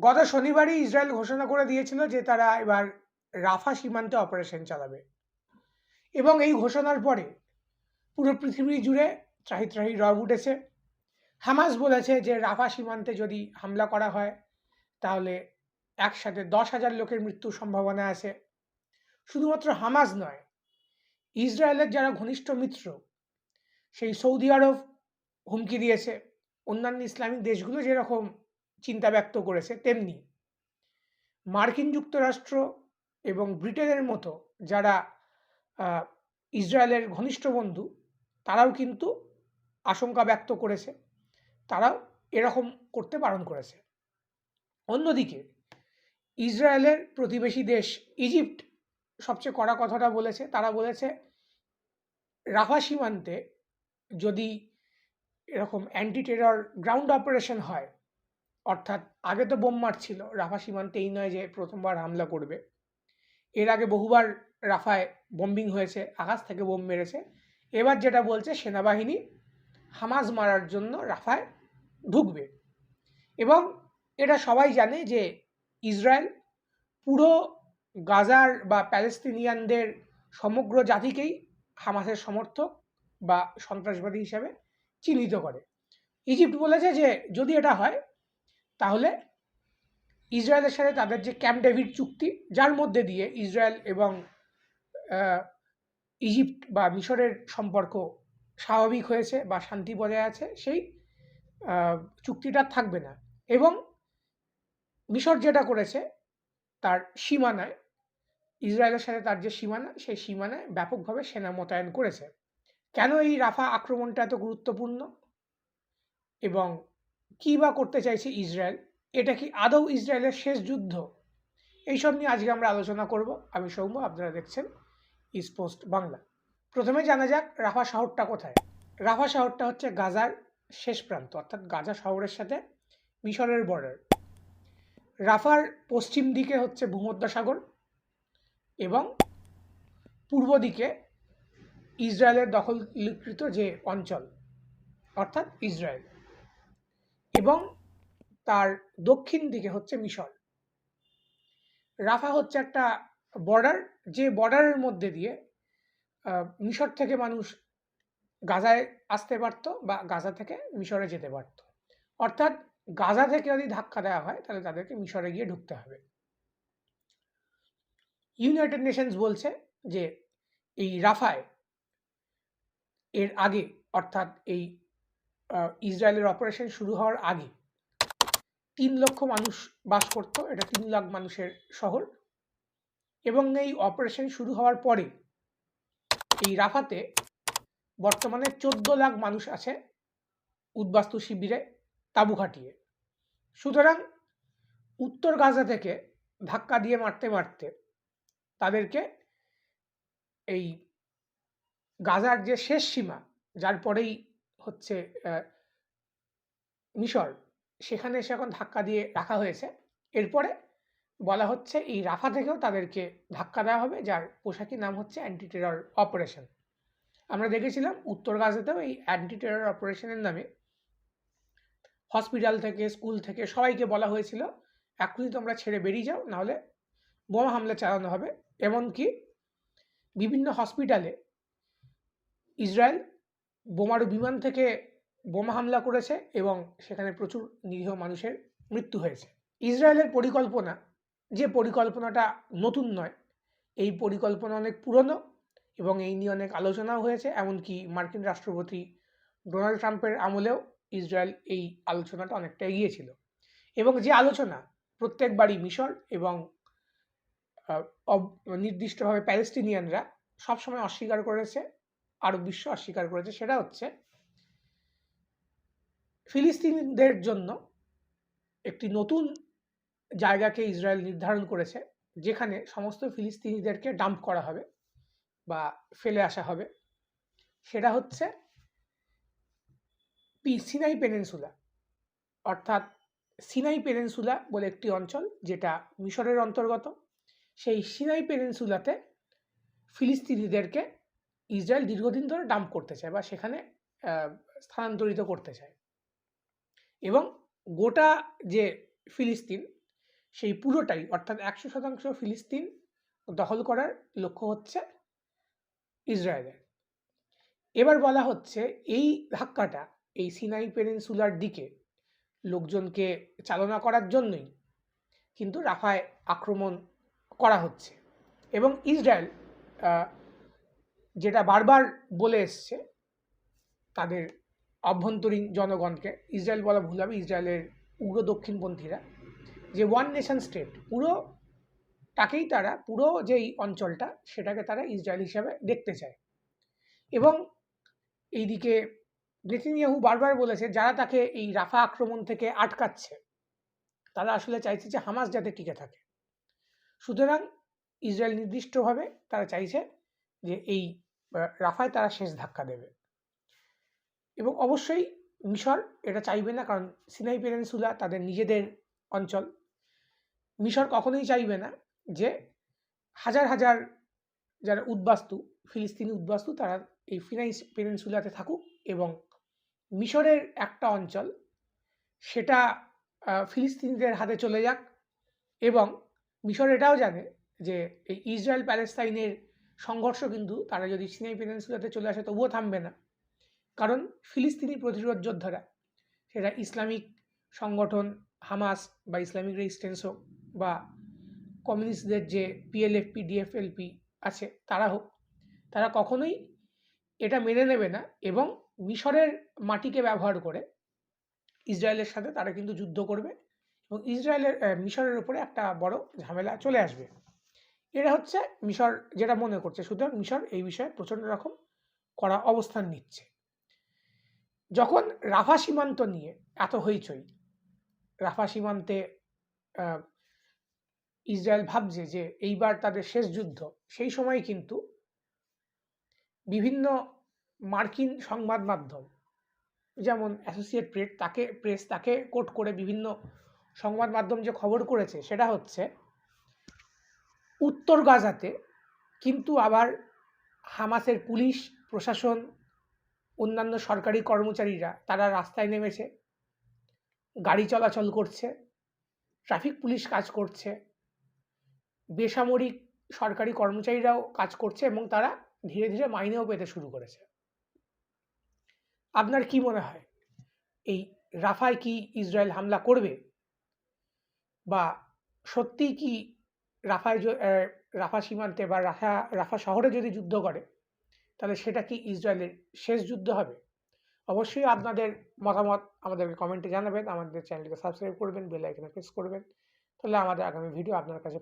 গত শনিবারই ইসরায়েল ঘোষণা করে দিয়েছিল যে তারা এবার রাফা সীমান্তে অপারেশন চালাবে। এবং এই ঘোষণার পরে পুরো পৃথিবী জুড়ে ত্রাহি ত্রাহি রব উঠেছে। হামাস বলেছে যে রাফা সীমান্তে যদি হামলা করা হয়, তাহলে একসাথে দশ হাজার লোকের মৃত্যুর সম্ভাবনা আছে। শুধুমাত্র হামাস নয়, ইসরায়েলের যারা ঘনিষ্ঠ মিত্র, সেই সৌদি আরব হুমকি দিয়েছে। অন্যান্য ইসলামিক দেশগুলো যেরকম চিন্তা ব্যক্ত করেছে তেমনি। মার্কিন যুক্তরাষ্ট্র এবং ব্রিটেনের মতো যারা ইসরায়েলের ঘনিষ্ঠ বন্ধু, তারাও কিন্তু আশঙ্কা ব্যক্ত করেছে। তারাও এরকম করতে বারণ করেছে। অন্যদিকে, ইসরায়েলের প্রতিবেশী দেশ ইজিপ্ট সবচেয়ে কড়া কথাটা বলেছে। তারা বলেছে, রাফা সীমান্তে যদি এরকম অ্যান্টি টেরর গ্রাউন্ড অপারেশন হয় অর্থাৎ আগে তো বোম মারছিল, রাফা সীমান্তে এই নয় যে প্রথমবার হামলা করবে। এর আগে বহুবার রাফায় বম্বিং হয়েছে, আকাশ থেকে বোম মেরেছে। এবার যেটা বলছে, সেনাবাহিনী হামাজ মারার জন্য রাফায় ঢুকবে। এবং এটা সবাই জানে যে ইসরায়েল পুরো গাজার বা প্যালেস্তিনিয়ানদের সমগ্র জাতিকেই হামাসের সমর্থক বা সন্ত্রাসবাদী হিসাবে চিহ্নিত করে। ইজিপ্ট বলেছে যে যদি এটা হয় তাহলে ইসরায়েলের সাথে তাদের যে ক্যাম্প ডেভিড চুক্তি, যার মধ্যে দিয়ে ইসরায়েল এবং ইজিপ্ট বা মিশরের সম্পর্ক স্বাভাবিক হয়েছে বা শান্তি বজায় আছে, সেই চুক্তিটা থাকবে না। এবং মিশর যেটা করেছে, তার সীমানায়, ইসরায়েলের সাথে তার যে সীমানা, সেই সীমানায় ব্যাপকভাবে সেনা মোতায়েন করেছে। কেন এই রাফা আক্রমণটা এত গুরুত্বপূর্ণ? এবং কী বা করতে চাইছে ইসরায়েল? এটা কি আদৌ ইসরায়েলের শেষ যুদ্ধ? এইসব নিয়ে আজকে আমরা আলোচনা করব। আমি সৌম্য, আপনারা দেখছেন ইস্পোস্ট বাংলা প্রথমে জানা যাক রাফা শহরটা কোথায়। রাফা শহরটা হচ্ছে গাজার শেষ প্রান্ত, অর্থাৎ গাজা শহরের সাথে মিশরের বর্ডার রাফার পশ্চিম দিকে হচ্ছে ভূমধ্যসাগর এবং পূর্ব দিকে ইসরায়েলের দখলকৃত যে অঞ্চল, অর্থাৎ ইসরায়েল। এবং তার দক্ষিণ দিকে হচ্ছে মিশর। রাফা হচ্ছে একটা বর্ডার যে বর্ডারের মধ্যে দিয়ে মিশর থেকে মানুষ গাজায় আসতে পারতো বা গাজা থেকে মিশরে যেতে পারতো। অর্থাৎ গাজা থেকে যদি ধাক্কা দেওয়া হয়, তাহলে তাদেরকে মিশরে গিয়ে ঢুকতে হবে। ইউনাইটেড নেশনস বলছে যে এই রাফায় এর আগে, অর্থাৎ এই ইসরায়েলের অপারেশন শুরু হওয়ার আগে তিন লক্ষ মানুষ বাস করত, এটা তিন লাখ মানুষের শহর। এবং এই অপারেশন শুরু হওয়ার পরে এই রাফাতে বর্তমানে চোদ্দ লাখ মানুষ আছে উদ্বাস্তু শিবিরে তাঁবু খাটিয়ে। সুতরাং উত্তর গাজা থেকে ধাক্কা দিয়ে মারতে মারতে তাদেরকে এই গাজার যে শেষ সীমা, যার পরেই হচ্ছে মিশর। সেখানে এসে এখন ধাক্কা দিয়ে রাখা হয়েছে। এরপরে বলা হচ্ছে এই রাফা থেকেও তাদেরকে ধাক্কা দেওয়া হবে, যার পোশাকি নাম হচ্ছে অ্যান্টি টেরর অপারেশন আমরা দেখেছিলাম উত্তর গাজাতেও এই অ্যান্টি টেরর অপারেশনের নামে। হসপিটাল থেকে স্কুল থেকে সবাইকে বলা হয়েছিল এখনই তোমরা ছেড়ে বেরিয়ে যাও, নাহলে বোমা হামলা চালানো হবে। এমনকি বিভিন্ন হসপিটালে ইসরায়েল বোমারু বিমান থেকে বোমা হামলা করেছে এবং সেখানে প্রচুর নিরীহ মানুষের মৃত্যু হয়েছে। ইসরায়েলের পরিকল্পনা যে পরিকল্পনাটা নতুন নয়, এই পরিকল্পনা অনেক পুরনো এবং এই নিয়ে অনেক আলোচনাও হয়েছে, এমনকি মার্কিন রাষ্ট্রপতি ডোনাল্ড ট্রাম্পের আমলেও ইসরায়েল এই আলোচনাটা অনেকটা এগিয়েছিল এবং যে আলোচনা প্রত্যেকবারই মিশর এবং নির্দিষ্টভাবে প্যালেস্টিনিয়ানরা সবসময় অস্বীকার করেছে আরব বিশ্ব অস্বীকার করেছে, সেটা হচ্ছে ফিলিস্তিনিদের জন্য একটি নতুন জায়গাকে ইসরায়েল নির্ধারণ করেছে, যেখানে সমস্ত ফিলিস্তিনিদেরকে ডাম্প করা হবে বা ফেলে আসা হবে। সেটা হচ্ছে সিনাই পেনেন্সুলা, অর্থাৎ সিনাই পেনেন্সুলা বলে একটি অঞ্চল যেটা মিশরের অন্তর্গত। সেই সিনাই পেনেন্সুলাতে ফিলিস্তিনিদেরকে ইসরায়েল দীর্ঘদিন ধরে ডাম্প করতে চায় বা সেখানে স্থানান্তরিত করতে চায়। এবং গোটা যে ফিলিস্তিন, সেই পুরোটাই, অর্থাৎ একশো শতাংশ ফিলিস্তিন দখল করার লক্ষ্য হচ্ছে ইসরায়েলের। এবার বলা হচ্ছে এই ধাক্কাটা, এই সিনাই পেনিনসুলার দিকে লোকজনকে চালনা করার জন্যই কিন্তু রাফায় আক্রমণ করা হচ্ছে। এবং ইসরায়েল যেটা বারবার বলে এসছে, তাদের অভ্যন্তরীণ জনগণকে, ইসরায়েল বলা ভুল হবে, ইসরায়েলের উগ্র দক্ষিণপন্থীরা, যে ওয়ান নেশন স্টেট পুরো তাকেই তারা, পুরো যেই অঞ্চলটা, সেটাকে তারা ইসরায়েল হিসাবে দেখতে চায়। এবং এইদিকে নেতিনিয়াহু বারবার বলেছে, যারা তাকে এই রাফা আক্রমণ থেকে আটকাচ্ছে, তারা আসলে চাইছে যে হামাস যাতে টিকে থাকে। সুতরাং ইসরায়েল নির্দিষ্টভাবে তারা চাইছে যে এই রাফায় তারা শেষ ধাক্কা দেবে। এবং অবশ্যই মিশর এটা চাইবে না, কারণ সিনাই পেরেন্সুলা তাদের নিজেদের অঞ্চল। মিশর কখনোই চাইবে না যে হাজার হাজার যারা উদ্বাস্তু, ফিলিস্তিনি উদ্বাস্তু, তারা এই ফিনাই পেনিনসুলাতে থাকুক এবং মিশরের একটা অঞ্চল সেটা ফিলিস্তিনিদের হাতে চলে যাক এবং মিশর এটাও জানে যে এই ইসরায়েল প্যালেস্তাইনের সংঘর্ষ কিন্তু তারা যদি সিনাই পেনিনসুলাতে চলে আসে, তবুও থামবে না। কারণ ফিলিস্তিনি প্রতিরোধ যোদ্ধারা, সেটা ইসলামিক সংগঠন হামাস বা ইসলামিক রেজিস্ট্যান্স হোক বা কমিউনিস্টদের যে পিএলএফপি ডিএফএলপি আছে, তারা হোক, তারা কখনোই এটা মেনে নেবে না এবং মিশরের মাটিকে ব্যবহার করে ইসরায়েলের সাথে তারা কিন্তু যুদ্ধ করবে এবং ইসরায়েলের মিশরের উপরে একটা বড় ঝামেলা চলে আসবে। এটা হচ্ছে মিশর যেটা মনে করছে, সুতরাং মিশর এই বিষয়ে প্রচণ্ড রকম করা অবস্থান নিচ্ছে। যখন রাফা সীমান্ত নিয়ে এত হইচই, রাফা সীমান্তে ইসরায়েল ভাবছে যে এইবার তাদের শেষ যুদ্ধ, সেই সময় কিন্তু বিভিন্ন মার্কিন সংবাদ মাধ্যম, যেমন অ্যাসোসিয়েট প্রেস, তাকে প্রেস তাকে কোট করে বিভিন্ন সংবাদ মাধ্যম যে খবর করেছে, সেটা হচ্ছে উত্তর গাজাতে, কিন্তু আবার হামাসের পুলিশ, প্রশাসন, অন্যান্য সরকারি কর্মচারীরা, তারা রাস্তায় নেমেছে, গাড়ি চলাচল করছে, ট্রাফিক পুলিশ কাজ করছে, বেসামরিক সরকারি কর্মচারীরাও কাজ করছে এবং তারা ধীরে ধীরে মাইনেও পেতে শুরু করেছে। আপনার কি মনে হয়? এই রাফায় কি ইসরায়েল হামলা করবে? বা সত্যিই কি রাফায় রাফা সীমান্তে বা রাফা রাফা শহরে যদি যুদ্ধ করে, তাহলে সেটা কি ইসরায়েলের শেষ যুদ্ধ হবে? অবশ্যই আপনাদের মতামত আমাদেরকে কমেন্টে জানাবেন। আমাদের চ্যানেলকে সাবস্ক্রাইব করবেন বেল আইকনে প্রেস করবেন। তাহলে আমাদের আগামী ভিডিও আপনার কাছে